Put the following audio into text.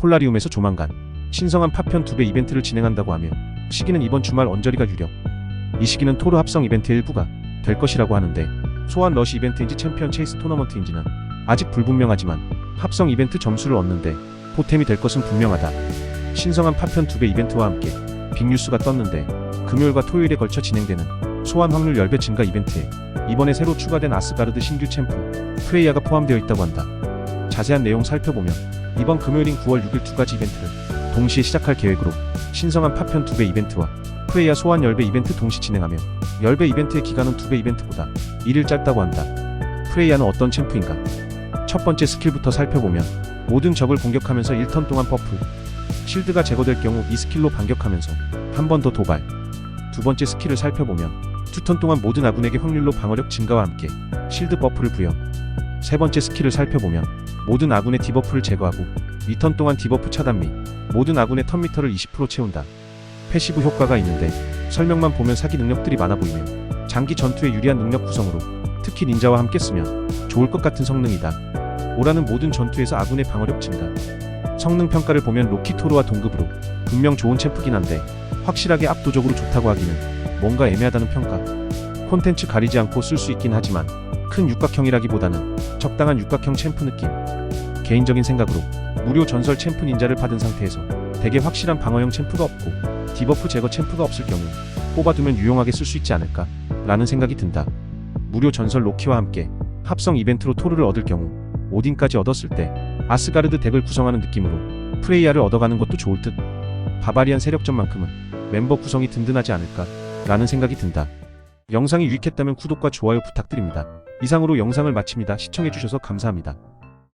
폴라리움에서 조만간 신성한 파편 2배 이벤트를 진행한다고 하며 시기는 이번 주말 언저리가 유력. 이 시기는 토르 합성 이벤트 일부가 될 것이라고 하는데 소환 러시 이벤트인지 챔피언 체이스 토너먼트인지는 아직 불분명하지만 합성 이벤트 점수를 얻는데 보탬이 될 것은 분명하다. 신성한 파편 2배 이벤트와 함께 빅뉴스가 떴는데 금요일과 토요일에 걸쳐 진행되는 소환 확률 10배 증가 이벤트에 이번에 새로 추가된 아스가르드 신규 챔프 프레이야가 포함되어 있다고 한다. 자세한 내용 살펴보면 이번 금요일인 9월 6일 두 가지 이벤트를 동시에 시작할 계획으로 신성한 파편 2배 이벤트와 프레이야 소환 10배 이벤트 동시 진행하며 10배 이벤트의 기간은 2배 이벤트보다 1일 짧다고 한다. 프레이야는 어떤 챔프인가? 첫 번째 스킬부터 살펴보면 모든 적을 공격하면서 1턴 동안 버프 실드가 제거될 경우 이 스킬로 반격하면서 한 번 더 도발 두 번째 스킬을 살펴보면 2턴 동안 모든 아군에게 확률로 방어력 증가와 함께 실드 버프를 부여 세 번째 스킬을 살펴보면 모든 아군의 디버프를 제거하고 2턴 동안 디버프 차단 및 모든 아군의 턴 미터를 20% 채운다. 패시브 효과가 있는데 설명만 보면 사기 능력들이 많아 보이며 장기 전투에 유리한 능력 구성으로 특히 닌자와 함께 쓰면 좋을 것 같은 성능이다. 오라는 모든 전투에서 아군의 방어력 증가. 성능 평가를 보면 로키토르와 동급으로 분명 좋은 챔프긴 한데 확실하게 압도적으로 좋다고 하기는 뭔가 애매하다는 평가. 콘텐츠 가리지 않고 쓸 수 있긴 하지만 큰 육각형이라기보다는 적당한 육각형 챔프 느낌. 개인적인 생각으로 무료 전설 챔프 닌자를 받은 상태에서 대개 확실한 방어형 챔프가 없고 디버프 제거 챔프가 없을 경우 뽑아두면 유용하게 쓸 수 있지 않을까 라는 생각이 든다. 무료 전설 로키와 함께 합성 이벤트로 토르를 얻을 경우 오딘까지 얻었을 때 아스가르드 덱을 구성하는 느낌으로 프레이야를 얻어가는 것도 좋을 듯 바바리안 세력전만큼은 멤버 구성이 든든하지 않을까 라는 생각이 든다. 영상이 유익했다면 구독과 좋아요 부탁드립니다. 이상으로 영상을 마칩니다. 시청해주셔서 감사합니다.